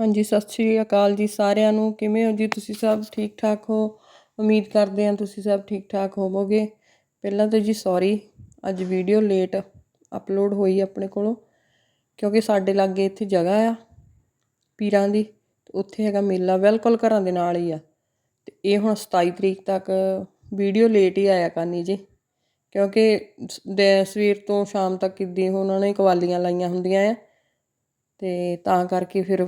ਹਾਂਜੀ, ਸਤਿ ਸ਼੍ਰੀ ਅਕਾਲ ਜੀ ਸਾਰਿਆਂ ਨੂੰ। ਕਿਵੇਂ ਹੋ ਜੀ ਤੁਸੀਂ ਸਭ? ਠੀਕ ਠਾਕ ਹੋ? ਉਮੀਦ ਕਰਦੇ ਹਾਂ ਤੁਸੀਂ ਸਭ ਠੀਕ ਠਾਕ ਹੋਵੋਗੇ। ਪਹਿਲਾਂ ਤਾਂ ਜੀ ਸੌਰੀ ਅੱਜ ਵੀਡੀਓ ਲੇਟ ਅਪਲੋਡ ਹੋਈ ਆਪਣੇ ਕੋਲੋਂ, ਕਿਉਂਕਿ ਸਾਡੇ ਲਾਗੇ ਇੱਥੇ ਜਗ੍ਹਾ ਆ ਪੀਰਾਂ ਦੀ ਉੱਥੇ ਹੈਗਾ ਮੇਲਾ ਬਿਲਕੁਲ ਘਰਾਂ ਦੇ ਨਾਲ ਹੀ ਆ। ਤੇ ਇਹ ਹੁਣ 27 ਤਰੀਕ ਤੱਕ ਵੀਡੀਓ ਲੇਟ ਹੀ ਆਇਆ ਕਰਨੀ ਜੀ, ਕਿਉਂਕਿ ਸ- ਦੇ, ਸਵੇਰ ਤੋਂ ਸ਼ਾਮ ਤੱਕ ਇੱਦਾਂ ਉਹਨਾਂ ਨੇ ਕਵਾਲੀਆਂ ਲਾਈਆਂ ਹੁੰਦੀਆਂ ਆ। ਤੇ ਤਾਂ ਕਰਕੇ ਫਿਰ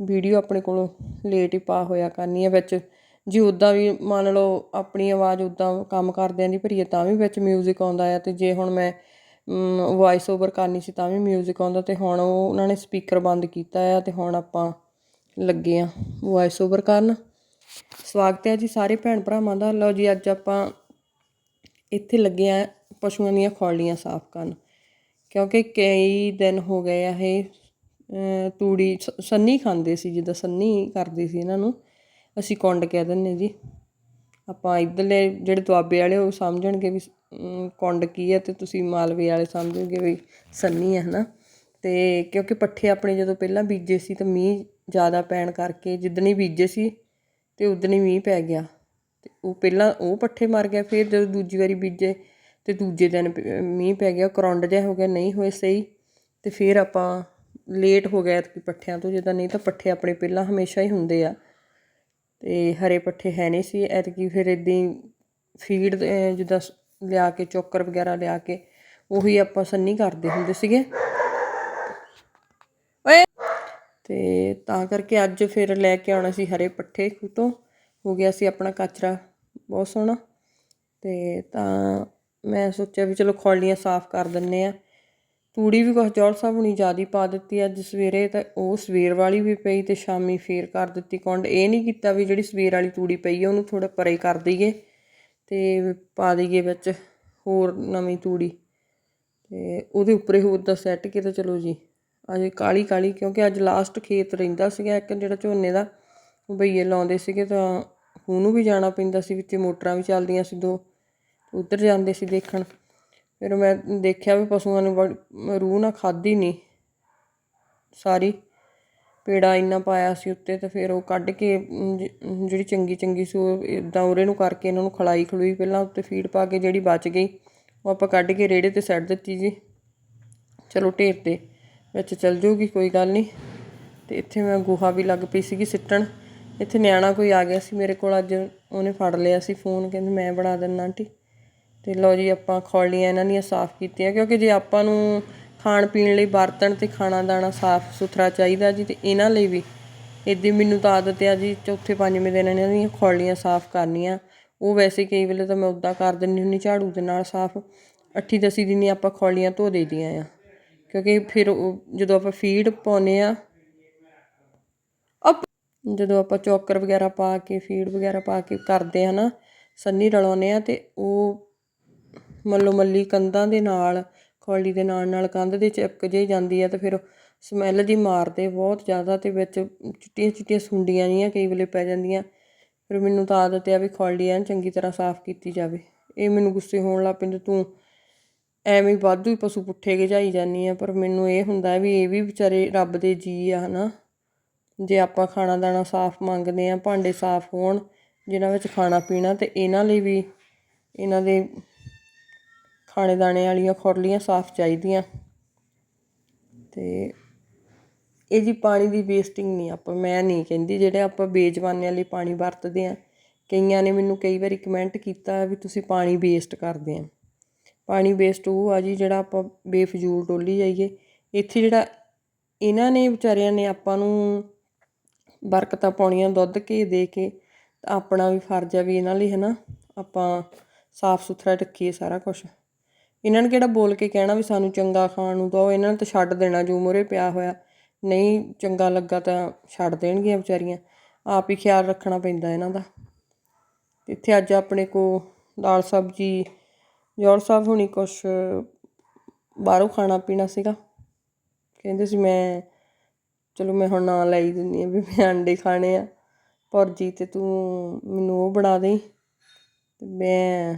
ਵੀਡੀਓ ਆਪਣੇ ਕੋਲੋਂ ਲੇਟ ਹੀ ਪਾ ਹੋਇਆ ਕਰਨੀ ਹੈ ਵਿੱਚ। ਜੇ ਉੱਦਾਂ ਵੀ ਮੰਨ ਲਓ ਆਪਣੀ ਆਵਾਜ਼ ਉੱਦਾਂ ਕੰਮ ਕਰਦਿਆਂ ਦੀ ਭਰੀਏ ਤਾਂ ਵੀ ਵਿੱਚ ਮਿਊਜ਼ਿਕ ਆਉਂਦਾ ਆ ਅਤੇ ਜੇ ਹੁਣ ਮੈਂ ਵੌਇਸ ਓਵਰ ਕਰਨੀ ਸੀ ਤਾਂ ਵੀ ਮਿਊਜ਼ਿਕ ਆਉਂਦਾ ਅਤੇ ਹੁਣ ਉਹ ਉਹਨਾਂ ਨੇ ਸਪੀਕਰ ਬੰਦ ਕੀਤਾ ਆ ਅਤੇ ਹੁਣ ਆਪਾਂ ਲੱਗੇ ਆ ਵੌਇਸ ਓਵਰ ਕਰਨ। ਸਵਾਗਤ ਹੈ ਜੀ ਸਾਰੇ ਭੈਣ ਭਰਾਵਾਂ ਦਾ। ਲਓ ਜੀ ਅੱਜ ਆਪਾਂ ਇੱਥੇ ਲੱਗੇ ਆ ਪਸ਼ੂਆਂ ਦੀਆਂ ਖੌਲੀਆਂ ਸਾਫ਼ ਕਰਨ। ਕਿਉਂਕਿ ਕਈ ਦਿਨ ਹੋ ਗਏ ਆ ਇਹ ਤੂੜੀ ਸ- ਸੰਨੀ ਖਾਂਦੇ ਸੀ ਜਿੱਦਾਂ ਸੰਨੀ ਕਰਦੇ ਸੀ ਇਹਨਾਂ ਨੂੰ ਅਸੀਂ ਕੁੰਡ ਕਹਿ ਦਿੰਦੇ ਜੀ। ਆਪਾਂ ਇੱਧਰਲੇ ਜਿਹੜੇ ਦੁਆਬੇ ਵਾਲੇ ਉਹ ਸਮਝਣਗੇ ਵੀ ਅਮ, ਕੁੰਡ ਕੀ ਹੈ ਤੇ ਤੁਸੀਂ ਮਾਲਵੇ ਵਾਲੇ ਸਮਝੋਗੇ ਵੀ ਸੰਨੀ ਹੈ ਹਨਾ। ਤੇ ਕਿਉਂਕਿ ਪੱਠੇ ਆਪਣੇ ਜਦੋਂ ਪਹਿਲਾਂ ਬੀਜੇ ਸੀ ਤਾਂ ਮੀਂਹ ਜ਼ਿਆਦਾ ਪੈਣ ਕਰਕੇ ਜਿੱਦਣੀ ਬੀਜੇ ਸੀ ਤੇ ਹੀ ਮੀਂਹ ਪੈ ਗਿਆ। ਤੇ ਉਹ ਪਹਿਲਾਂ ਉਹ ਪੱਠੇ ਮਰ ਗਿਆ ਫਿਰ ਜਦੋਂ ਦੂਜੀ ਵਾਰੀ ਬੀਜੇ ਅਤੇ ਦੂਜੇ ਦਿਨ ਮੀਂਹ ਪੈ ਗਿਆ, ਕਰੌਂਡ ਜਿਹਾ ਹੋ ਗਿਆ, ਨਹੀਂ ਹੋਏ ਸਹੀ ਅਤੇ ਫਿਰ ਆਪਾਂ ਲੇਟ ਹੋ ਗਿਆ ਐਤਕੀ ਪੱਠਿਆਂ ਤੋਂ, ਜਿੱਦਾਂ ਨਹੀਂ ਤਾਂ ਪੱਠੇ ਆਪਣੇ ਪਹਿਲਾਂ ਹਮੇਸ਼ਾ ਹੀ ਹੁੰਦੇ ਆ ਅਤੇ ਹਰੇ ਪੱਠੇ ਹੈ ਨਹੀਂ ਸੀ, ਐਤਕੀ ਫਿਰ ਇਦਾਂ ਫੀਡ ਜਿੱਦਾਂ ਲਿਆ ਕੇ, ਚੋਕਰ ਵਗੈਰਾ ਲਿਆ ਕੇ, ਉਹੀ ਆਪਾਂ ਸੰਨੀ ਕਰਦੇ ਹੁੰਦੇ ਸੀਗੇ। ਓਏ! ਤੇ ਤਾਂ ਕਰਕੇ ਅੱਜ ਫਿਰ ਲੈ ਕੇ ਆਉਣਾ ਸੀ ਹਰੇ ਪੱਠੇ ਖੂਤੋਂ, ਹੋ ਗਿਆ ਸੀ ਆਪਣਾ ਕਚਰਾ, ਬਹੁਤ ਸੋਹਣਾ, ਤੇ ਤਾਂ ਮੈਂ ਸੋਚਿਆ ਵੀ ਚਲੋ ਖੌਲੀਆਂ ਸਾਫ਼ ਕਰ ਦਿੰਨੇ ਆ। ਤੂੜੀ ਵੀ ਕੁਛ ਜੌਲ ਸਾਹਿਬ ਹੁਣੀ ਜ਼ਿਆਦੀ ਪਾ ਦਿੱਤੀ ਅੱਜ ਸਵੇਰੇ ਤਾਂ ਉਹ ਸਵੇਰ ਵਾਲੀ ਵੀ ਪਈ ਤੇ ਸ਼ਾਮੀ ਫੇਰ ਕਰ ਦਿੱਤੀ ਕੁੰਡ। ਇਹ ਨਹੀਂ ਕੀਤਾ ਵੀ ਜਿਹੜੀ ਸਵੇਰ ਵਾਲੀ ਤੂੜੀ ਪਈ ਹੈ ਉਹਨੂੰ ਥੋੜਾ ਪਰੇ ਕਰ ਦਈਏ ਤੇ ਪਾ ਦਈਏ ਵਿੱਚ ਹੋਰ ਨਵੀਂ ਤੂੜੀ ਤੇ ਉਹਦੇ ਉੱਪਰੇ ਹੋਰ ਦਾ ਸੈੱਟ ਕੇ ਤਾਂ ਚਲੋ ਜੀ। ਅਜੇ ਕਾਲੀ ਕਾਲੀ ਕਿਉਂਕਿ ਅੱਜ ਲਾਸਟ ਖੇਤ ਰਹਿੰਦਾ ਸੀਗਾ ਇੱਕ ਜਿਹੜਾ ਝੋਨੇ ਦਾ, ਉਹ ਬਈਏ ਲਾਉਂਦੇ ਸੀਗੇ ਤਾਂ ਉਹਨੂੰ ਵੀ ਜਾਣਾ ਪੈਂਦਾ ਸੀ ਵਿੱਚ ਮੋਟਰਾਂ ਵੀ ਚੱਲਦੀਆਂ ਸੀ ਦੋ। ਉੱਧਰ ਜਾਂਦੇ ਸੀ ਦੇਖਣ। ਫਿਰ ਮੈਂ ਦੇਖਿਆ ਵੀ ਪਸ਼ੂਆਂ ਨੂੰ ਬੜ- ਰੂਹ ਨਾ ਖਾਧੀ ਨਹੀਂ ਸਾਰੀ ਪੇੜਾ ਇੰਨਾ ਪਾਇਆ ਸੀ ਉੱਤੇ ਤੇ ਫਿਰ ਉਹ ਕੱਢ ਕੇ ਜਿਹੜੀ ਚੰਗੀ ਚੰਗੀ ਸੀ ਉਹ ਇਦਾਂ ਉਰੇ ਨੂੰ ਕਰਕੇ ਇਹਨਾਂ ਨੂੰ ਖਲਾਈ ਖਲੂਈ ਪਹਿਲਾਂ ਉੱਤੇ ਫੀਡ ਪਾ ਕੇ ਜਿਹੜੀ ਬਚ ਗਈ, ਉਹ ਆਪਾਂ ਕੱਢ ਕੇ ਰੇੜੇ ਤੇ ਸੱਟ ਦਿੱਤੀ ਜੀ। ਚਲੋ ਢੇਰ ਤੇ ਵਿੱਚ ਚਲ ਜੂਗੀ, ਕੋਈ ਗੱਲ ਨਹੀਂ ਤੇ ਇੱਥੇ ਮੈਂ ਗੋਹਾ ਵੀ ਲੱਗ ਪਈ ਸੀਗੀ ਸਿੱਟਣ। ਇੱਥੇ ਨਿਆਣਾ ਕੋਈ ਆ ਗਿਆ ਸੀ ਮੇਰੇ ਕੋਲ, ਅੱਜ ਉਹਨੇ ਫੜ ਲਿਆ ਸੀ ਫੋਨ, ਕਹਿੰਦੇ ਮੈਂ ਬਣਾ ਦਿੰਦਾ ਆਂਟੀ। ਤੇ ਲਓ ਜੀ ਆਪਾਂ ਖੌਲੀਆਂ ਇਹਨਾਂ ਦੀਆਂ ਸਾਫ਼ ਕੀਤੀਆਂ, ਕਿਉਂਕਿ ਜੇ ਆਪਾਂ ਨੂੰ ਖਾਣ ਪੀਣ ਲਈ ਬਰਤਨ ਅਤੇ ਖਾਣਾ ਦਾਣਾ ਸਾਫ਼ ਸੁਥਰਾ ਚਾਹੀਦਾ ਜੀ, ਤੇ ਇਹਨਾਂ ਲਈ ਵੀ। ਇੱਦੀ ਮੈਨੂੰ ਤਾਂ ਆਦਤ ਆ ਜੀ, ਚੌਥੇ ਪੰਜਵੇਂ ਦਿਨ ਇਹਨਾਂ ਦੀਆਂ ਖੌਲੀਆਂ ਸਾਫ਼ ਕਰਨੀਆਂ। ਉਹ ਵੈਸੇ ਕਈ ਵੇਲੇ ਤਾਂ ਮੈਂ ਉੱਦਾਂ ਕਰ ਦਿੰਦੀ ਹੁੰਦੀ, ਝਾੜੂ ਦੇ ਨਾਲ ਸਾਫ਼। ਅੱਠੀ ਦਸੀ ਹੀ ਆਪਾਂ ਖੌਲੀਆਂ ਧੋ ਦੇਈਦੀਆਂ ਆ। ਕਿਉਂਕਿ ਫਿਰ ਉਹ ਜਦੋਂ ਆਪਾਂ ਫੀਡ ਪਾਉਨੇ ਆ, ਅਪ ਜਦੋਂ ਆਪਾਂ ਚੌਕਰ ਵਗੈਰਾ ਪਾ ਕੇ, ਫੀਡ ਵਗੈਰਾ ਪਾ ਕੇ ਕਰਦੇ ਆ ਨਾ, ਸੰਨੀ ਰਲਾਉਂਦੇ ਆ ਤੇ ਉਹ ਮੱਲੋ ਮੱਲੀ ਕੰਧਾਂ ਦੇ ਨਾਲ ਖੌਲੀ ਦੇ ਨਾਲ ਨਾਲ ਕੰਧ ਦੇ ਚਿਪਕ ਜੇ ਜਾਂਦੀ ਆ ਤੇ ਫਿਰ ਸਮੈਲ ਜੀ ਮਾਰਦੇ ਬਹੁਤ ਜ਼ਿਆਦਾ ਤੇ ਵਿੱਚ ਚਿੱਟੀਆਂ ਚਿੱਟੀਆਂ ਸੁੰਡੀਆਂ ਜੀਆਂ ਕਈ ਵੇਲੇ ਪੈ ਜਾਂਦੀਆਂ। ਫਿਰ ਮੈਨੂੰ ਤਾਂ ਆਦਤ ਆ ਵੀ ਖੌਲੀ ਐਨ ਚੰਗੀ ਤਰ੍ਹਾਂ ਸਾਫ਼ ਕੀਤੀ ਜਾਵੇ। ਇਹ ਮੈਨੂੰ ਗੁੱਸੇ ਹੋਣ ਲੱਗ ਪੈਂਦੇ, ਤੂੰ ਐਵੇਂ ਹੀ ਵਾਧੂ ਹੀ ਪਸ਼ੂ ਪੁੱਠੇ ਗਜਾਈ ਜਾਂਦੀ ਆ। ਪਰ ਮੈਨੂੰ ਇਹ ਹੁੰਦਾ ਵੀ ਇਹ ਵੀ ਵਿਚਾਰੇ ਰੱਬ ਦੇ ਜੀ ਆ, ਹਨਾ। ਜੇ ਆਪਾਂ ਖਾਣਾ ਦਾਣਾ ਸਾਫ਼ ਮੰਗਦੇ ਆ, ਭਾਂਡੇ ਸਾਫ਼ ਹੋਣ, ਜਿਨ੍ਹਾਂ ਵਿੱਚ ਖਾਣਾ ਪੀਣਾ ਤੇ ਇਹਨਾਂ ਲਈ ਵੀ, ਇਹਨਾਂ ਦੇ ਖਾਣੇ ਦਾਣੇ ਵਾਲੀਆਂ ਖੁਰਲੀਆਂ ਸਾਫ਼ ਚਾਹੀਦੀਆਂ। ਤੇ ਇਹ ਜੀ ਪਾਣੀ ਦੀ ਵੇਸਟਿੰਗ ਨਹੀਂ ਆਪਾਂ, ਮੈਂ ਨਹੀਂ ਕਹਿੰਦੀ ਜਿਹੜੇ ਆਪਾਂ ਬੇਜਵਾਨਿਆਂ ਲਈ ਪਾਣੀ ਵਰਤਦੇ ਆ ਕਈਆਂ ਨੇ ਮੈਨੂੰ ਕਈ ਵਾਰੀ ਕਮੈਂਟ ਕੀਤਾ ਵੀ ਤੁਸੀਂ ਪਾਣੀ ਵੇਸਟ ਕਰਦੇ ਆ ਪਾਣੀ ਵੇਸਟ ਉਹ ਆ ਜੀ ਜਿਹੜਾ ਆਪਾਂ ਬੇਫਜ਼ੂਲ ਡੋਲੀ ਜਾਈਏ। ਇੱਥੇ ਜਿਹੜਾ ਇਹਨਾਂ ਨੇ ਵਿਚਾਰਿਆਂ ਨੇ ਆਪਾਂ ਨੂੰ ਬਰਕਤਾਂ ਪਾਉਣੀਆਂ ਦੁੱਧ, ਘੀ ਦੇ ਕੇ ਆਪਣਾ ਵੀ ਫਰਜ਼ ਆ ਵੀ ਇਹਨਾਂ ਲਈ ਹਨਾ ਆਪਾਂ ਸਾਫ਼ ਸੁਥਰਾ ਰੱਖੀਏ ਸਾਰਾ ਕੁਝ ਇਹਨਾਂ ਨੇ ਕਿਹੜਾ ਬੋਲ ਕੇ ਕਹਿਣਾ ਵੀ ਸਾਨੂੰ ਚੰਗਾ ਖਾਣ ਨੂੰ ਦਿਓ ਇਹਨਾਂ ਨੇ ਤਾਂ ਛੱਡ ਦੇਣਾ ਜੋ ਮੂਹਰੇ ਪਿਆ ਹੋਇਆ। ਨਹੀਂ ਚੰਗਾ ਲੱਗਾ ਤਾਂ ਛੱਡ ਦੇਣਗੀਆਂ ਵਿਚਾਰੀਆਂ। ਆਪ ਹੀ ਖਿਆਲ ਰੱਖਣਾ ਪੈਂਦਾ ਇਹਨਾਂ ਦਾ। ਇੱਥੇ ਅੱਜ ਆਪਣੇ ਕੋ ਦਾਲ ਸਬਜੀ ਜ਼ੋਰ ਸਾਹਿਬ ਹੁਣੀ ਕੁਛ ਬਾਹਰੋਂ ਖਾਣਾ ਪੀਣਾ ਸੀਗਾ। ਕਹਿੰਦੇ ਸੀ ਮੈਂ, ਚਲੋ ਮੈਂ ਹੁਣ ਨਾਂ ਲੈ ਦਿੰਦੀ ਆ ਵੀ ਮੈਂ ਅੰਡੇ ਖਾਣੇ ਆ। ਭੁਰਜੀ ਤੇ ਤੂੰ ਮੈਨੂੰ ਉਹ ਬਣਾ ਦੇਈ। ਤੇ ਮੈਂ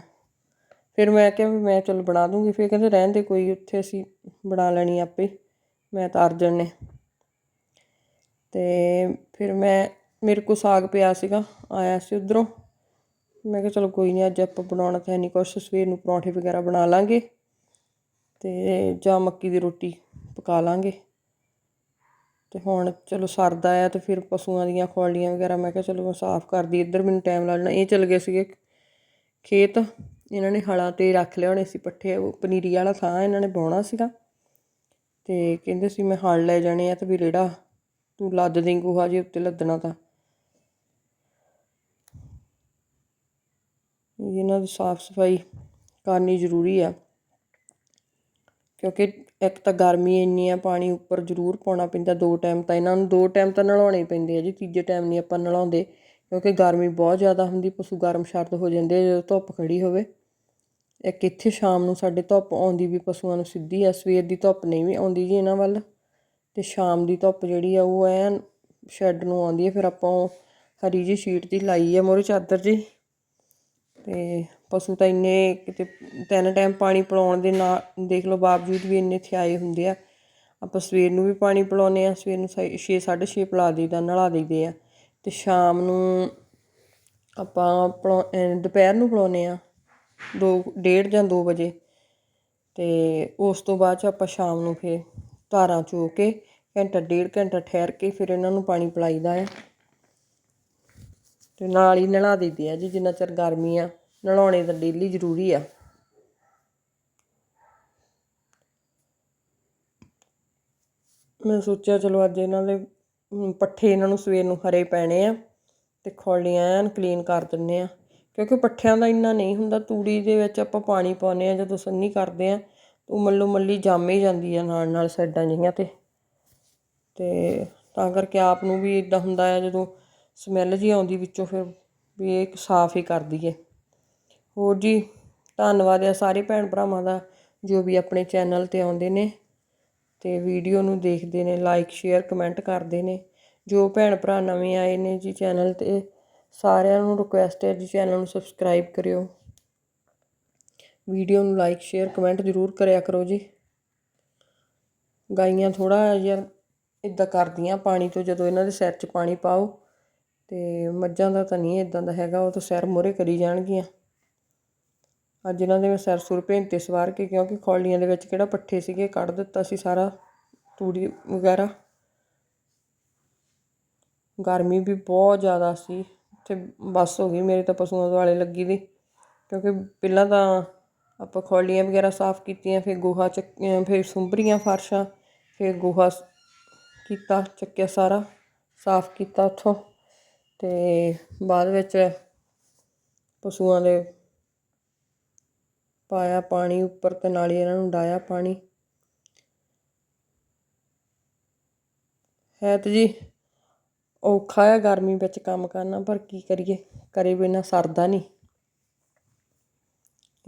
ਫਿਰ ਮੈਂ ਕਿਹਾ ਵੀ ਮੈਂ ਚਲ ਬਣਾ ਦੂੰਗੀ। ਫਿਰ ਕਹਿੰਦੇ ਰਹਿਣ ਦੇ ਕੋਈ, ਉੱਥੇ ਅਸੀਂ ਬਣਾ ਲੈਣੀ ਆਪੇ, ਮੈਂ ਤਾਂ ਅਰਜਨ ਨੇ। ਤੇ ਫਿਰ ਮੈਂ, ਮੇਰੇ ਕੋਲ ਸਾਗ ਪਿਆ ਸੀਗਾ, ਆਇਆ ਸੀ ਉਧਰੋਂ। ਮੈਂ ਕਿਹਾ ਚਲੋ ਕੋਈ ਨਹੀਂ ਅੱਜ ਆਪਾਂ ਬਣਾਉਣਾ ਤਾਂ ਹੈ ਨਹੀਂ ਕੁਛ, ਸਵੇਰ ਨੂੰ ਪਰੌਂਠੇ ਵਗੈਰਾ ਬਣਾ ਲਾਂਗੇ ਤੇ ਜਾਂ ਮੱਕੀ ਦੀ ਰੋਟੀ ਪਕਾ ਲਾਂਗੇ। ਤੇ ਹੁਣ ਚਲੋ ਸਰਦਾ ਆ ਤੇ ਫਿਰ ਪਸ਼ੂਆਂ ਦੀਆਂ ਖੋਲੀਆਂ ਵਗੈਰਾ, ਮੈਂ ਕਿਹਾ ਚਲੋ ਮੈਂ ਸਾਫ਼ ਕਰਦੀ, ਇੱਧਰ ਮੈਨੂੰ ਟਾਈਮ ਲੱਗਣਾ। ਇਹ ਚਲ ਗਏ ਸੀਗੇ ਖੇਤ। ਇਹਨਾਂ ਨੇ ਹਲਾਂ ਤੇ ਰੱਖ ਲਿਆਉਣੇ ਸੀ ਪੱਠੇ, ਉਹ ਪਨੀਰੀ ਵਾਲਾ ਥਾਂ ਇਹਨਾਂ ਨੇ ਬਾਉਣਾ ਸੀਗਾ। ਤੇ ਕਹਿੰਦੇ ਸੀ, ਮੈਂ ਹਲ ਲੈ ਜਾਣੇ ਆ ਤੇ ਵੀ ਰੇੜਾ ਤੂੰ ਲੱਦ ਦੇਂ ਗੋਹਾ ਜੇ ਉੱਤੇ ਲੱਦਣਾ ਤਾਂ। ਇਹਨਾਂ ਦੀ ਸਾਫ਼ ਸਫ਼ਾਈ ਕਰਨੀ ਜ਼ਰੂਰੀ ਆ, ਕਿਉਂਕਿ ਇੱਕ ਤਾਂ ਗਰਮੀ ਇੰਨੀ ਆ, ਪਾਣੀ ਉੱਪਰ ਜ਼ਰੂਰ ਪਾਉਣਾ ਪੈਂਦਾ ਦੋ ਟਾਈਮ ਤਾਂ। ਇਹਨਾਂ ਨੂੰ ਦੋ ਟਾਈਮ ਤਾਂ ਨਲਾਉਣੇ ਹੀ ਪੈਂਦੇ ਆ ਜੀ, ਤੀਜੇ ਟਾਈਮ ਨਹੀਂ ਆਪਾਂ ਨਲਾਉਂਦੇ ਕਿਉਂਕਿ ਗਰਮੀ ਬਹੁਤ ਜ਼ਿਆਦਾ ਹੁੰਦੀ, ਪਸ਼ੂ ਗਰਮ ਸ਼ਰਦ ਹੋ ਜਾਂਦੇ ਜਦੋਂ ਧੁੱਪ ਖੜੀ ਹੋਵੇ। ਇੱਕ ਇੱਥੇ ਸ਼ਾਮ ਨੂੰ ਸਾਡੇ ਧੁੱਪ ਆਉਂਦੀ ਵੀ ਪਸ਼ੂਆਂ ਨੂੰ ਸਿੱਧੀ ਆ, ਸਵੇਰ ਦੀ ਧੁੱਪ ਨਹੀਂ ਵੀ ਆਉਂਦੀ ਜੀ ਇਹਨਾਂ ਵੱਲ। ਤੇ ਸ਼ਾਮ ਦੀ ਧੁੱਪ ਜਿਹੜੀ ਆ ਉਹ ਐਨ ਸ਼ੈੱਡ ਨੂੰ ਆਉਂਦੀ ਹੈ ਫਿਰ ਆਪਾਂ ਉਹ ਹਰੀ ਜੀ ਸ਼ੀਟ ਦੀ ਲਾਈ ਆ ਮੋਰੇ ਚਾਦਰ ਜੀ ਤੇ ਪਸ਼ੂ ਤਾਂ ਇੰਨੇ ਕਿਤੇ ਤਿੰਨ ਟਾਈਮ ਪਾਣੀ ਪਿਲਾਉਣ ਦੇ ਨਾਲ, ਦੇਖ ਲਓ ਬਾਵਜੂਦ ਵੀ ਇੰਨੇ ਥਿਆਏ ਹੁੰਦੇ ਆ। ਆਪਾਂ ਸਵੇਰ ਨੂੰ ਵੀ ਪਾਣੀ ਪਿਲਾਉਂਦੇ ਆ, ਸਵੇਰ ਨੂੰ 6 6:30 ਪਿਲਾ ਦਈਦਾ, ਨਲਾ ਦਈਦੇ ਆ। ਤੇ ਸ਼ਾਮ ਨੂੰ ਆਪਾਂ ਪਿਲਾ- ਦੁਪਹਿਰ ਨੂੰ ਪਿਲਾਉਂਦੇ ਆ। ਦੋ, ਡੇਢ ਜਾਂ 2 ਵਜੇ ਤੇ ਉਸ ਤੋਂ ਬਾਅਦ ਚ ਆਪਾਂ ਸ਼ਾਮ ਨੂੰ ਫਿਰ ਧਾਰਾਂ ਚੋ ਕੇ ਘੰਟਾ, ਡੇਢ ਘੰਟਾ ਠਹਿਰ ਕੇ ਫਿਰ ਇਹਨਾਂ ਨੂੰ ਪਾਣੀ ਪਿਲਾਈਦਾ ਆ ਤੇ ਨਾਲ ਹੀ ਨਲਾ ਦਈਦੇ ਆ ਜੀ, ਜਿੰਨਾ ਚਿਰ ਗਰਮੀ ਆ ਨਲਾਉਣੇ ਤਾਂ ਡੇਲੀ ਜ਼ਰੂਰੀ ਆ। ਮੈਂ ਸੋਚਿਆ ਚਲੋ ਅੱਜ ਇਹਨਾਂ ਦੇ ਪੱਠੇ ਇਹਨਾਂ ਨੂੰ ਸਵੇਰ ਨੂੰ ਹਰੇ ਪੈਣੇ ਆ ਤੇ ਖੋਲੀਆਂ ਐਨ ਕਲੀਨ ਕਰ ਦਿੰਨੇ ਆ। ਕਿਉਂਕਿ ਪੱਠਿਆਂ ਦਾ ਇੰਨਾ ਨਹੀਂ ਹੁੰਦਾ, ਤੂੜੀ ਦੇ ਵਿੱਚ ਆਪਾਂ ਪਾਣੀ ਪਾਉਂਦੇ ਹਾਂ ਜਦੋਂ ਸੰਨੀ ਕਰਦੇ ਆ ਉਹ ਮੱਲੋ ਮੱਲੀ ਜੰਮ ਹੀ ਜਾਂਦੀ ਆ ਨਾਲ ਨਾਲ ਸਾਈਡਾਂ ਜਿਹੀਆਂ ਤੇ ਅਤੇ ਤਾਂ ਕਰਕੇ ਆਪ ਨੂੰ ਵੀ ਇਦਾਂ ਹੁੰਦਾ ਆ ਜਦੋਂ ਸਮੈਲ ਜੀ ਆਉਂਦੀ ਵਿੱਚੋਂ ਫਿਰ ਵੀ ਇਹ ਸਾਫ਼ ਹੀ ਕਰ ਦਈਏ ਹੋਰ ਜੀ, ਧੰਨਵਾਦ ਆ ਸਾਰੇ ਭੈਣ ਭਰਾਵਾਂ ਦਾ ਜੋ ਵੀ ਆਪਣੇ ਚੈਨਲ ਤੇ ਆਉਂਦੇ ਨੇ, ਤੇ ਵੀਡੀਓ ਨੂੰ ਦੇਖਦੇ ਨੇ ਲਾਈਕ ਸ਼ੇਅਰ ਕਮੈਂਟ ਕਰਦੇ ਨੇ, ਜੋ ਭੈਣ ਭਰਾ ਨਵੇਂ ਆਏ ਨੇ ਜੀ ਚੈਨਲ ਤੇ ਸਾਰਿਆਂ ਨੂੰ ਰਿਕੁਐਸਟ ਹੈ ਜੀ ਚੈਨਲ ਨੂੰ ਸਬਸਕ੍ਰਾਈਬ ਕਰਿਓ। ਵੀਡੀਓ ਨੂੰ ਲਾਈਕ ਸ਼ੇਅਰ ਕਮੈਂਟ ਜ਼ਰੂਰ ਕਰਿਆ ਕਰੋ ਜੀ। ਗਾਈਆਂ ਥੋੜਾ ਜਿਹਾ ਇਦਾਂ ਕਰਦੀਆਂ ਪਾਣੀ ਤੋਂ, ਜਦੋਂ ਇਹਨਾਂ ਦੇ ਸਿਰ 'ਚ ਪਾਣੀ ਪਾਓ, ਤੇ ਮੱਝਾਂ ਦਾ ਤਾਂ ਨਹੀਂ ਇਦਾਂ ਦਾ ਹੈਗਾ, ਉਹ ਤਾਂ ਸਿਰ ਮੋਰੇ ਕਰੀ ਜਾਣਗੀਆਂ। ਅੱਜ ਇਹਨਾਂ ਦੇ ਮੈਂ ਸਿਰ ਸੁਰ ਭੇਂਤੇ ਸਵਾਰ ਕੇ, ਕਿਉਂਕਿ ਖੌਲੀਆਂ ਦੇ ਵਿੱਚ ਕਿਹੜਾ ਪੱਠੇ ਸੀਗੇ, ਕੱਢ ਦਿੱਤਾ ਸੀ ਸਾਰਾ, ਤੂੜੀ ਵਗੈਰਾ। ਗਰਮੀ ਵੀ ਬਹੁਤ ਜ਼ਿਆਦਾ ਸੀ। ਤੇ ਬਸ ਹੋ ਗਈ, ਮੇਰੇ ਤਾਂ ਪਸ਼ੂਆਂ ਦੁਆਲੇ ਲੱਗੀ ਦੀ, ਕਿਉਂਕਿ ਪਹਿਲਾਂ ਤਾਂ ਆਪਾਂ ਖੌਲੀਆਂ ਵਗੈਰਾ ਸਾਫ਼ ਕੀਤੀਆਂ, ਫਿਰ ਗੋਹਾ ਚੱਕ ਫਿਰ ਸੁੰਬਰੀਆਂ ਫਰਸ਼ਾਂ, ਫਿਰ ਗੋਹਾ ਕੀਤਾ, ਚੱਕਿਆ ਸਾਰਾ, ਸਾਫ਼ ਕੀਤਾ ਉੱਥੋਂ, ਤੇ ਬਾਅਦ ਵਿੱਚ ਪਸ਼ੂਆਂ ਦੇ ਪਾਇਆ ਪਾਣੀ ਉੱਪਰ ਤੇ ਨਾਲ ਹੀ ਇਹਨਾਂ ਨੂੰ ਡਾਇਆ ਪਾਣੀ। ਹੈ ਤੇ ਜੀ ਔਖਾ ਆ ਗਰਮੀ ਵਿੱਚ ਕੰਮ ਕਰਨਾ, ਪਰ ਕੀ ਕਰੀਏ? ਕਰੇ ਬਿਨਾ ਸਰਦਾ ਨਹੀਂ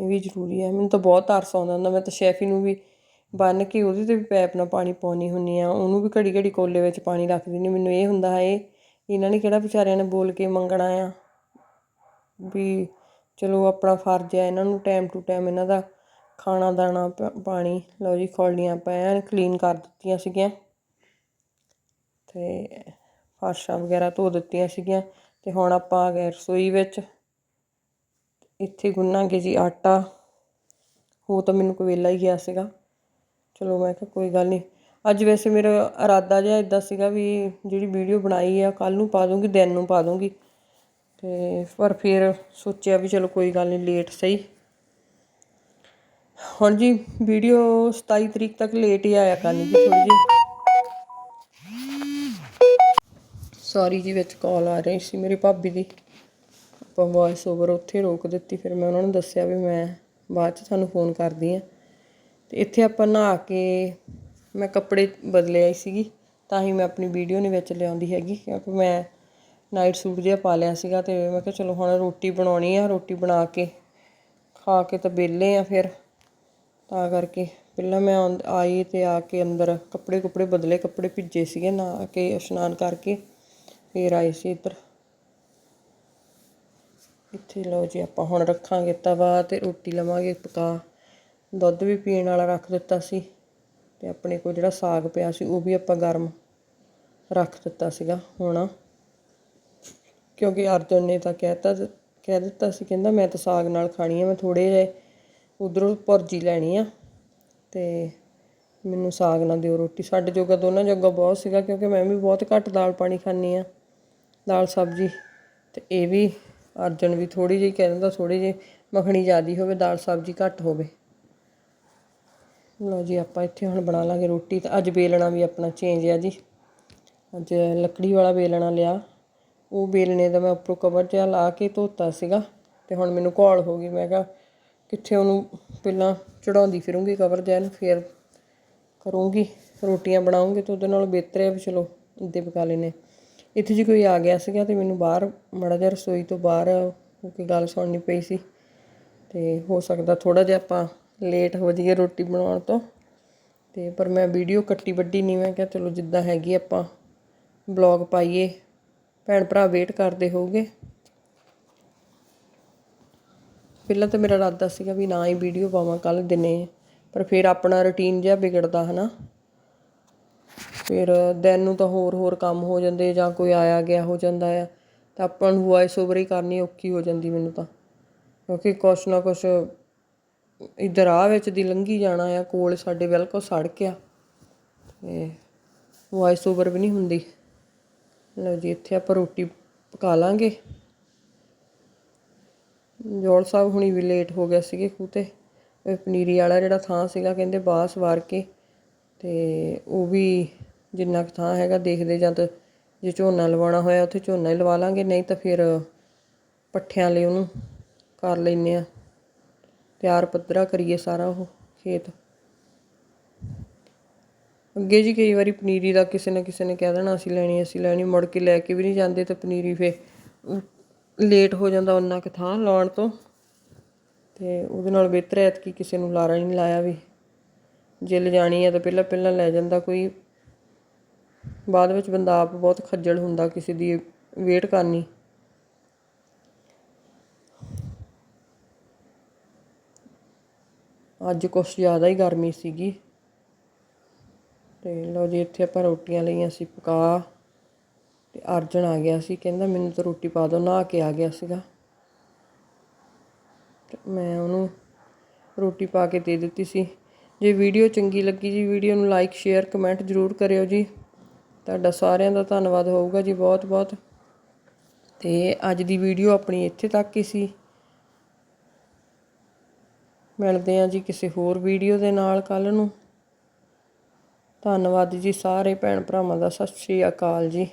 ਇਹ ਵੀ ਜ਼ਰੂਰੀ ਹੈ ਮੈਨੂੰ ਤਾਂ ਬਹੁਤ ਤਰਸ ਆਉਂਦਾ ਹੁੰਦਾ। ਮੈਂ ਤਾਂ ਸ਼ੈਫੀ ਨੂੰ ਵੀ ਬੰਨ ਕੇ ਉਹਦੇ ਤੇ ਵੀ ਪੈਪ ਨਾਲ ਪਾਣੀ ਪਾਉਣੀ ਹੁੰਨੀ ਆ ਉਹਨੂੰ ਵੀ ਘੜੀ ਘੜੀ ਕੋਲੇ ਵਿੱਚ ਪਾਣੀ ਰੱਖਦੀ ਨਹੀਂ ਮੈਨੂੰ ਇਹ ਹੁੰਦਾ ਹੈ, ਇਹਨਾਂ ਨੇ ਕਿਹੜਾ ਵਿਚਾਰਿਆਂ ਨੇ ਬੋਲ ਕੇ ਮੰਗਣਾ ਆ? ਵੀ ਚਲੋ ਆਪਣਾ ਫਰਜ਼ ਹੈ ਇਹਨਾਂ ਨੂੰ ਟਾਈਮ ਟੂ ਟਾਈਮ ਇਹਨਾਂ ਦਾ ਖਾਣਾ, ਦਾਣਾ, ਪ- ਪਾਣੀ, ਲਓ ਜੀ ਖੋਲੀਆਂ ਪੈਨ ਕਲੀਨ ਕਰ ਦਿੱਤੀਆਂ ਸੀਗੀਆਂ। ਤੇ ਫਰਸ਼ਾਂ ਵਗੈਰਾ ਧੋ ਦਿੱਤੀਆਂ ਸੀਗੀਆਂ ਤੇ ਹੁਣ ਆਪਾਂ ਆ ਗਏ ਰਸੋਈ ਵਿੱਚ। ਇੱਥੇ ਗੁੰਨਾਂਗੇ ਜੀ ਆਟਾ। ਹੋ ਤਾਂ ਮੈਨੂੰ ਕੋਈ ਵੇਲਾ ਹੀ ਗਿਆ ਸੀਗਾ। ਚਲੋ ਮੈਂ ਕਿਹਾ ਕੋਈ ਗੱਲ ਨਹੀਂ। ਅੱਜ ਵੈਸੇ ਮੇਰਾ ਇਰਾਦਾ ਜਿਹਾ ਇਦਾਂ ਸੀਗਾ ਵੀ ਜਿਹੜੀ ਵੀਡੀਓ ਬਣਾਈ ਆ ਕੱਲ ਨੂੰ ਪਾ ਦੂੰਗੀ, ਦਿਨ ਨੂੰ ਪਾ ਦੂੰਗੀ। ਤੇ ਪਰ ਫਿਰ ਸੋਚਿਆ ਵੀ ਚਲੋ ਕੋਈ ਗੱਲ ਨਹੀਂ ਲੇਟ ਸਹੀ। ਹੁਣ ਜੀ ਵੀਡੀਓ 27 ਤਰੀਕ ਤੱਕ ਲੇਟ ਹੀ ਆਇਆ ਕਰਨੀ ਜੀ ਥੋੜੀ ਜੀ ਸੌਰੀ ਜੀ ਵਿੱਚ ਕਾਲ ਆ ਰਹੀ ਸੀ ਮੇਰੀ ਭਾਬੀ ਦੀ। ਆਪਾਂ ਵੌਇਸ ਓਵਰ ਉੱਥੇ ਰੋਕ ਦਿੱਤੀ, ਫਿਰ ਮੈਂ ਉਹਨਾਂ ਨੂੰ ਦੱਸਿਆ ਵੀ ਮੈਂ ਬਾਅਦ ਚ ਤੁਹਾਨੂੰ ਫੋਨ ਕਰਦੀ ਆ ਤੇ ਇੱਥੇ ਆਪਾਂ ਨਹਾ ਕੇ ਮੈਂ ਕੱਪੜੇ ਬਦਲੇ ਆਈ ਸੀਗੀ, ਤਾਂ ਹੀ ਮੈਂ ਆਪਣੀ ਵੀਡੀਓ ਨਹੀਂ ਵਿੱਚ ਲਿਆਉਂਦੀ ਹੈਗੀ, ਕਿਉਂਕਿ ਮੈਂ ਨਾਈਟ ਸੂਟ ਜਿਹਾ ਪਾ ਲਿਆ ਸੀਗਾ ਤੇ ਮੈਂ ਕਿਹਾ ਚਲੋ ਹੁਣ ਰੋਟੀ ਬਣਾਉਣੀ ਆ, ਰੋਟੀ ਬਣਾ ਕੇ ਖਾ ਕੇ ਤਾਂ ਵਿਹਲੇ ਆ ਫਿਰ। ਤਾਂ ਕਰਕੇ ਪਹਿਲਾਂ ਮੈਂ ਆਈ ਤੇ ਆ ਕੇ ਅੰਦਰ ਕੱਪੜੇ ਕੁਪੜੇ ਬਦਲੇ, ਕੱਪੜੇ ਭਿੱਜੇ ਸੀਗੇ, ਨਹਾ ਕੇ ਇਸ਼ਨਾਨ ਕਰਕੇ। ਫਿਰ ਆਏ ਸੀ ਇੱਧਰ। ਇੱਥੇ ਲਓ ਜੀ ਆਪਾਂ ਹੁਣ ਰੱਖਾਂਗੇ ਤਵਾ ਤੇ ਰੋਟੀ ਲਵਾਂਗੇ ਪਕਾ ਦੁੱਧ ਵੀ ਪੀਣ ਵਾਲਾ ਰੱਖ ਦਿੱਤਾ ਸੀ ਤੇ ਆਪਣੇ ਕੋਲ ਜਿਹੜਾ ਸਾਗ ਪਿਆ ਸੀ ਉਹ ਵੀ ਆਪਾਂ ਗਰਮ ਰੱਖ ਦਿੱਤਾ ਸੀਗਾ ਹੁਣ। ਕਿਉਂਕਿ ਅਰਜਨ ਨੇ ਤਾਂ ਕਹਿਤਾ ਕਹਿ ਦਿੱਤਾ ਸੀ, ਕਹਿੰਦਾ ਮੈਂ ਤਾਂ ਸਾਗ ਨਾਲ ਖਾਣੀ ਆ, ਮੈਂ ਥੋੜੇ ਜਿਹੇ ਉਧਰੋਂ ਭੁਰਜੀ ਲੈਣੀ ਆ ਤੇ ਮੈਨੂੰ ਸਾਗ ਨਾਲ ਦਿਓ ਰੋਟੀ। ਸਾਡੇ ਜੋਗਾ ਦੋਨਾਂ ਜੋਗਾ ਬਹੁਤ ਸੀਗਾ ਕਿਉਂਕਿ ਮੈਂ ਵੀ ਬਹੁਤ ਘੱਟ ਦਾਲ ਪਾਣੀ ਖਾਂਦੀ ਆ। ਦਾਲ ਸਬਜ਼ੀ ਤੇ ਇਹ ਵੀ ਅਰਜਨ ਵੀ ਥੋੜੀ ਜਿਹੀ ਕਹਿ ਦਿੰਦਾ ਥੋੜੀ ਜਿਹੀ ਮੱਖਣੀ ਜ਼ਿਆਦੀ ਹੋਵੇ, ਦਾਲ ਸਬਜ਼ੀ ਘੱਟ ਹੋਵੇ। ਲਓ ਜੀ, ਆਪਾਂ ਇੱਥੇ ਹੁਣ ਬਣਾ ਲਾਂਗੇ ਰੋਟੀ ਤਾਂ ਅੱਜ ਬੇਲਣਾ ਵੀ ਆਪਣਾ ਚੇਂਜ ਆ ਜੀ। ਅੱਜ ਲੱਕੜੀ ਵਾਲਾ ਬੇਲਣਾ ਲਿਆ। ਉਹ ਬੇਲਣੇ ਦਾ ਮੈਂ ਉੱਪਰੋਂ ਕਵਰ ਜਿਹਾ ਲਾ ਕੇ ਧੋਤਾ ਸੀਗਾ ਤੇ ਹੁਣ ਮੈਨੂੰ ਘੋਲ ਹੋ ਗਈ। ਮੈਂ ਕਿਹਾ ਕਿੱਥੇ ਉਹਨੂੰ ਪਹਿਲਾਂ ਚੜਾਉਂਦੀ ਫਿਰੂੰਗੀ ਕਵਰ ਜਿਹਾ ਨੂੰ ਫੇਰ ਕਰੂੰਗੀ। ਰੋਟੀਆਂ ਬਣਾਉਂਗੀ ਤਾਂ ਉਹਦੇ ਨਾਲ ਬਿਹਤਰ ਹੈ ਵੀ ਚਲੋ ਇੱਦੇ ਪਕਾ ਲੈਨੇ ਇੱਥੇ ਜੀ ਕੋਈ ਆ ਗਿਆ ਸੀਗਾ ਤੇ ਮੈਨੂੰ ਬਾਹਰ ਮੜਾ ਜਿਹਾ ਰਸੋਈ ਤੋਂ ਬਾਹਰ ਹੋ ਗੱਲ ਸੁਣਨੀ ਪਈ ਸੀ। ਤੇ ਹੋ ਸਕਦਾ ਥੋੜਾ ਜਿਹਾ ਆਪਾਂ ਲੇਟ ਹੋ ਜਾਈਏ ਰੋਟੀ ਬਣਾਉਣ ਤੋਂ। ਤੇ ਪਰ ਮੈਂ ਵੀਡੀਓ ਕੱਟੀ ਵੱਡੀ ਨਹੀਂ, ਮੈਂ ਕਿਹਾ ਚਲੋ ਜਿੱਦਾਂ ਹੈਗੀ ਆਪਾਂ ਬਲੌਗ ਪਾਈਏ। ਭੈਣ ਭਰਾ ਵੇਟ ਕਰਦੇ ਹੋਗੇ ਪਹਿਲਾਂ ਤਾਂ ਮੇਰਾ ਇਰਾਦਾ ਸੀਗਾ ਵੀ ਨਾ ਹੀ ਵੀਡੀਓ ਪਾਵਾਂ ਕੱਲ ਦਿਨੇ, ਪਰ ਫਿਰ ਆਪਣਾ ਰੁਟੀਨ ਜਿਹਾ ਵਿਗੜਦਾ ਹਨਾ। ਫਿਰ ਦਿਨ ਨੂੰ ਤਾਂ ਹੋਰ ਹੋਰ ਕੰਮ ਹੋ ਜਾਂਦੇ ਜਾਂ ਕੋਈ ਆਇਆ ਗਿਆ ਹੋ ਜਾਂਦਾ ਆ, ਤਾਂ ਆਪਾਂ ਨੂੰ ਵੌਇਸ ਓਵਰ ਹੀ ਕਰਨੀ ਔਖੀ ਹੋ ਜਾਂਦੀ ਮੈਨੂੰ ਤਾਂ। ਕਿਉਂਕਿ ਕੁਛ ਨਾ ਕੁਛ ਇੱਧਰ ਆ ਵਿੱਚ ਦੀ ਲੰਘੀ ਜਾਣਾ ਆ, ਕੋਲ ਸਾਡੇ ਬਿਲਕੁਲ ਸੜਕ ਆ। ਤੇ ਵੌਇਸ ਓਵਰ ਵੀ ਨਹੀਂ ਹੁੰਦੀ। ਲਓ ਜੀ, ਇੱਥੇ ਆਪਾਂ ਰੋਟੀ ਪਕਾ ਲਾਂਗੇ। ਜੋਲ ਸਾਹਿਬ ਹੁਣੀ ਵੀ ਲੇਟ ਹੋ ਗਿਆ ਸੀਗੇ ਖੂਤੇ ਇਹ ਪਨੀਰੀ ਵਾਲਾ ਜਿਹੜਾ ਥਾਂ ਸੀਗਾ, ਕਹਿੰਦੇ ਬਾਸ ਵਾਰ ਕੇ। ਤੇ ਉਹ ਵੀ ਜਿੰਨਾ ਕੁ ਥਾਂ ਹੈਗਾ ਦੇਖਦੇ ਜਾਂ ਤਾਂ ਜੇ ਝੋਨਾ ਲਵਾਉਣਾ ਹੋਇਆ ਉੱਥੇ ਝੋਨਾ ਹੀ ਲਵਾ ਲਾਂਗੇ, ਨਹੀਂ ਤਾਂ ਫਿਰ ਪੱਠਿਆਂ ਲਈ ਉਹਨੂੰ ਕਰ ਲੈਨੇ ਆ ਤਿਆਰ ਪੱਧਰਾ ਕਰੀਏ ਸਾਰਾ ਉਹ ਖੇਤ। ਅੱਗੇ ਜੀ ਕਈ ਵਾਰੀ ਪਨੀਰੀ ਦਾ ਕਿਸੇ ਨਾ ਕਿਸੇ ਨੇ ਕਹਿ ਦੇਣਾ, ਅਸੀਂ ਲੈਣੀ ਅਸੀਂ ਲੈਣੀ, ਮੁੜ ਕੇ ਲੈ ਕੇ ਵੀ ਨਹੀਂ ਜਾਂਦੇ ਤਾਂ ਪਨੀਰੀ ਫੇ ਲੇਟ ਹੋ ਜਾਂਦਾ ਉਹਨਾਂ ਕੁ ਥਾਂ ਲਾਉਣ ਤੋਂ। ਤੇ ਉਹਦੇ ਨਾਲ ਬਿਹਤਰ ਹੈ ਕਿ ਕਿਸੇ ਨੂੰ ਲਾਰਾ ਨਹੀਂ ਲਾਇਆ ਵੀ। ਜੇ ਲਿਜਾਣੀ ਹੈ ਤਾਂ ਪਹਿਲਾਂ ਪਹਿਲਾਂ ਲੈ ਜਾਂਦਾ ਕੋਈ ਬਾਅਦ ਵਿੱਚ ਬੰਦਾ ਆਪ ਬਹੁਤ ਖੱਜਲ ਹੁੰਦਾ ਕਿਸੇ ਦੀ ਵੇਟ ਕਰਨੀ। ਅੱਜ ਕੁਛ ਜ਼ਿਆਦਾ ਹੀ ਗਰਮੀ ਸੀਗੀ। ਤੇ ਲਓ ਜੀ, ਇੱਥੇ ਆਪਾਂ ਰੋਟੀਆਂ ਲਈਆਂ ਸੀ ਪਕਾ ਤੇ ਅਰਜਨ ਆ ਗਿਆ ਸੀ। ਕਹਿੰਦਾ ਮੈਨੂੰ ਤਾਂ ਰੋਟੀ ਪਾ ਦਿਓ ਨਹਾ ਕੇ ਆ ਗਿਆ ਸੀਗਾ। ਮੈਂ ਉਹਨੂੰ ਰੋਟੀ ਪਾ ਕੇ ਦੇ ਦਿੱਤੀ ਸੀ। ਜੇ ਵੀਡੀਓ ਚੰਗੀ ਲੱਗੀ ਜੀ, ਵੀਡੀਓ ਨੂੰ ਲਾਈਕ ਸ਼ੇਅਰ ਕਮੈਂਟ ਜ਼ਰੂਰ ਕਰਿਓ ਜੀ। ਤੁਹਾਡਾ ਸਾਰਿਆਂ ਦਾ ਧੰਨਵਾਦ ਹੋਊਗਾ ਜੀ ਬਹੁਤ ਬਹੁਤ। ਤੇ ਅੱਜ ਦੀ ਵੀਡੀਓ ਆਪਣੀ ਇੱਥੇ ਤੱਕ ਹੀ ਸੀ। ਮਿਲਦੇ ਹਾਂ ਜੀ ਕਿਸੇ ਹੋਰ ਵੀਡੀਓ ਦੇ ਨਾਲ ਕੱਲ ਨੂੰ। ਧੰਨਵਾਦ ਜੀ ਸਾਰੇ ਭੈਣ ਭਰਾਵਾਂ ਦਾ, ਸਤਿ ਸ਼੍ਰੀ ਅਕਾਲ ਜੀ।